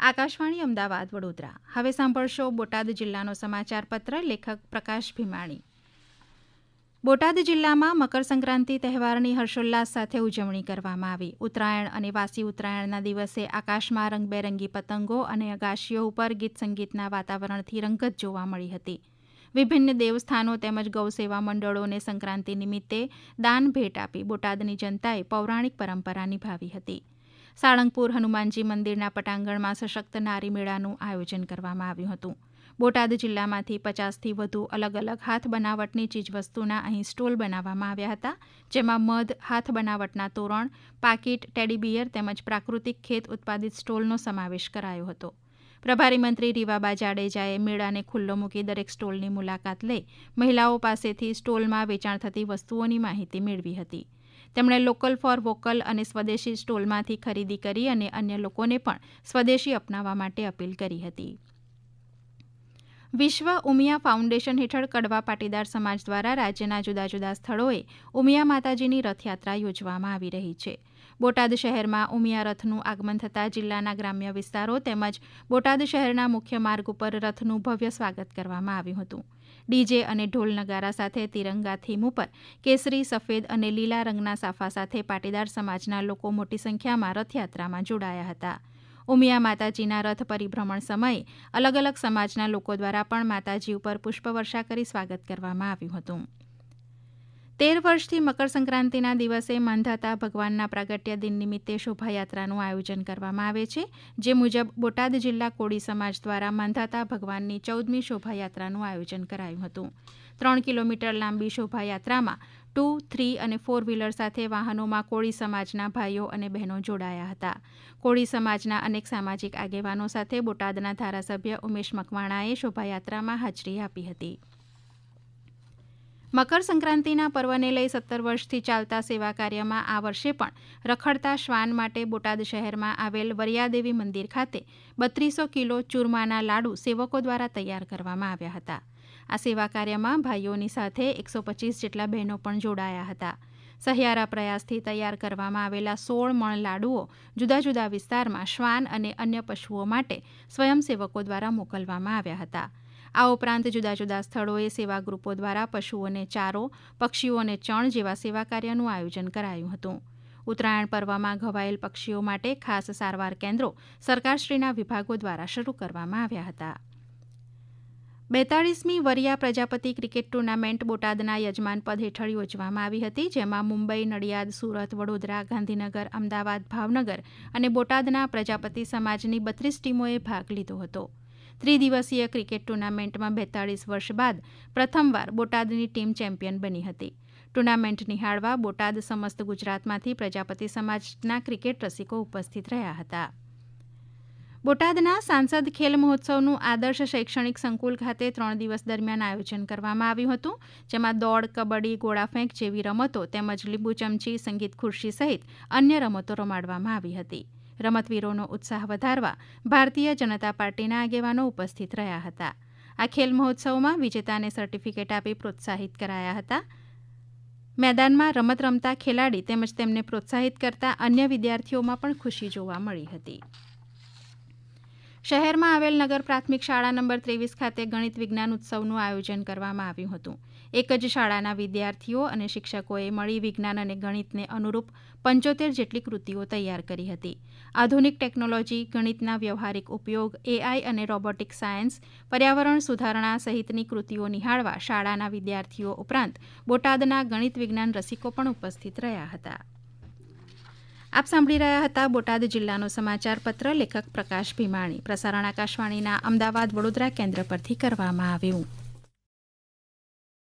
આકાશવાણી અમદાવાદ, વડોદરા. હવે સાંભળશો બોટાદ જિલ્લાનો સમાચાર પત્ર લેખક પ્રકાશ ભીમાણી. બોટાદ જિલ્લામાં મકરસંક્રાંતિ તહેવારની હર્ષોલ્લાસ સાથે ઉજવણી કરવામાં આવી. ઉત્તરાયણ અને વાસી ઉત્તરાયણના દિવસે આકાશમાં રંગબેરંગી પતંગો અને અગાશીઓ ઉપર ગીત સંગીતના વાતાવરણથી રંગત જોવા મળી હતી. વિભિન્ન દેવસ્થાનો તેમજ ગૌસેવા મંડળોને સંક્રાંતિ નિમિત્તે દાન ભેટ આપી બોટાદની જનતાએ પૌરાણિક પરંપરા નિભાવી હતી. સાળંગપુર હનુમાનજી મંદિરના પટાંગણમાં સશક્ત નારી મેળાનું આયોજન કરવામાં આવ્યું હતું. બોટાદ જિલ્લામાંથી પચાસથી વધુ અલગ અલગ હાથ બનાવટની ચીજવસ્તુના અહીં સ્ટોલ બનાવવામાં આવ્યા હતા, જેમાં મધ, હાથ બનાવટના તોરણ, પાકીટ ટેડીબિયર તેમજ પ્રાકૃતિક ખેત ઉત્પાદિત સ્ટોલનો સમાવેશ કરાયો હતો. પ્રભારી મંત્રી રીવાબા જાડેજાએ મેળાને ખુલ્લો મૂકી દરેક સ્ટોલની મુલાકાત લઈ મહિલાઓ પાસેથી સ્ટોલમાં વેચાણ થતી વસ્તુઓની માહિતી મેળવી હતી. તેમણે લોકલ ફોર વોકલ અને સ્વદેશી સ્ટોલમાંથી ખરીદી કરી અને અન્ય લોકોને પણ સ્વદેશી અપનાવવા માટે અપીલ કરી હતી. વિશ્વ ઉમિયા ફાઉન્ડેશન હેઠળ કડવા પાટીદાર સમાજ દ્વારા રાજ્યના જુદા જુદા સ્થળોએ ઉમિયા માતાજીની રથયાત્રા યોજવામાં આવી રહી છે. બોટાદ શહેરમાં ઉમિયા રથનું આગમન થતાં જિલ્લાના ગ્રામ્ય વિસ્તારો તેમજ બોટાદ શહેરના મુખ્ય માર્ગ ઉપર રથનું ભવ્ય સ્વાગત કરવામાં આવ્યું હતું. ડીજે અને ઢોલ નગારા સાથે તિરંગા થીમ ઉપર કેસરી, સફેદ અને લીલા રંગના સાફા સાથે પાટીદાર સમાજના લોકો મોટી સંખ્યામાં રથયાત્રામાં જોડાયા હતા. ઉમિયા માતાજીના રથ પરિભ્રમણ સમયે અલગ અલગ સમાજના લોકો દ્વારા પણ માતાજી ઉપર પુષ્પવર્ષા કરી સ્વાગત કરવામાં આવ્યું હતું. તેર વર્ષથી મકર સંક્રાંતિના દિવસે માંધાતા ભગવાનના પ્રાગટ્ય દિન નિમિત્તે શોભાયાત્રાનું આયોજન કરવામાં આવે છે, જે મુજબ બોટાદ જિલ્લા કોળી સમાજ દ્વારા માંધાતા ભગવાનની ચૌદમી શોભાયાત્રાનું આયોજન કરાયું હતું. ત્રણ કિલોમીટર લાંબી શોભાયાત્રામાં ટુ, થ્રી અને ફોર વ્હીલર સાથે વાહનોમાં કોળી સમાજના ભાઈઓ અને બહેનો જોડાયા હતા. કોળી સમાજના અનેક સામાજિક આગેવાનો સાથે બોટાદના ધારાસભ્ય ઉમેશ મકવાણાએ શોભાયાત્રામાં હાજરી આપી હતી. મકર સંક્રાંતિના પર્વને લઈ સત્તર વર્ષથી ચાલતા સેવા કાર્યમાં આ વર્ષે પણ રખડતા શ્વાન માટે બોટાદ શહેરમાં આવેલ વરિયાદેવી મંદિર ખાતે બત્રીસો કિલો ચૂરમાના લાડુ સેવકો દ્વારા તૈયાર કરવામાં આવ્યા હતા. આ સેવા કાર્યમાં ભાઈઓની સાથે એકસો પચીસ જેટલા બહેનો પણ જોડાયા હતા. સહિયારા પ્રયાસથી તૈયાર કરવામાં આવેલા સોળ મણ લાડુઓ જુદા જુદા વિસ્તારમાં શ્વાન અને અન્ય પશુઓ માટે સ્વયંસેવકો દ્વારા મોકલવામાં આવ્યા હતા. આ ઉપરાંત જુદા જુદા સ્થળોએ સેવા ગ્રુપો દ્વારા પશુઓને ચારો, પક્ષીઓને ચણ જેવા સેવા કાર્યનું આયોજન કરાયું હતું. ઉત્તરાયણ પર્વમાં ઘવાયેલ પક્ષીઓ માટે ખાસ સારવાર કેન્દ્રો સરકારશ્રીના વિભાગો દ્વારા શરૂ કરવામાં આવ્યા હતા. બેતાળીસમી વરિયા પ્રજાપતિ ક્રિકેટ ટુર્નામેન્ટ બોટાદના યજમાન પદ હેઠળ યોજવામાં આવી હતી, જેમાં મુંબઈ, નડિયાદ, સુરત, વડોદરા, ગાંધીનગર, અમદાવાદ, ભાવનગર અને બોટાદના પ્રજાપતિ સમાજની બત્રીસ ટીમોએ ભાગ લીધો હતો. ત્રિદિવસીય ક્રિકેટ ટુર્નામેન્ટમાં બેતાળીસ વર્ષ બાદ પ્રથમવાર બોટાદની ટીમ ચેમ્પિયન બની હતી. ટુર્નામેન્ટ નિહાળવા બોટાદ સમસ્ત ગુજરાતમાંથી પ્રજાપતિ સમાજના ક્રિકેટ રસિકો ઉપસ્થિત રહ્યા હતા. બોટાદના સાંસદ ખેલ મહોત્સવનું આદર્શ શૈક્ષણિક સંકુલ ખાતે ત્રણ દિવસ દરમિયાન આયોજન કરવામાં આવ્યું હતું, જેમાં દોડ, કબડ્ડી ગોળાફેંક જેવી રમતો તેમજ લીંબુ ચમચી, સંગીત ખુરશી સહિત અન્ય રમતો રમાડવામાં આવી હતી. રમતવીરોનો ઉત્સાહ વધારવા ભારતીય જનતા પાર્ટીના આગેવાનો ઉપસ્થિત રહ્યા હતા. આ ખેલ મહોત્સવમાં વિજેતાને સર્ટિફિકેટ આપી પ્રોત્સાહિત કરાયા હતા. મેદાનમાં રમત રમતા ખેલાડી તેમજ તેમને પ્રોત્સાહિત કરતા અન્ય વિદ્યાર્થીઓમાં પણ ખુશી જોવા મળી હતી. શહેરમાં આવેલ નગર પ્રાથમિક શાળા નંબર ત્રેવીસ ખાતે ગણિત વિજ્ઞાન ઉત્સવનું આયોજન કરવામાં આવ્યું હતું. એક જ શાળાના વિદ્યાર્થીઓ અને શિક્ષકોએ મળી વિજ્ઞાન અને ગણિતને અનુરૂપ પંચોતેર જેટલી કૃતિઓ તૈયાર કરી હતી. આધુનિક ટેકનોલોજી, ગણિતના વ્યવહારિક ઉપયોગ, એઆઈ અને રોબોટિક સાયન્સ, પર્યાવરણ સુધારણા સહિતની કૃતિઓ નિહાળવા શાળાના વિદ્યાર્થીઓ ઉપરાંત બોટાદના ગણિત વિજ્ઞાન રસિકો પણ ઉપસ્થિત રહ્યા હતા. આપ સાંભળી રહ્યા હતા બોટાદ જિલ્લાનો સમાચાર પત્ર લેખક પ્રકાશ ભીમાણી. પ્રસારણ આકાશવાણીના અમદાવાદ વડોદરા કેન્દ્ર પરથી કરવામાં આવ્યું.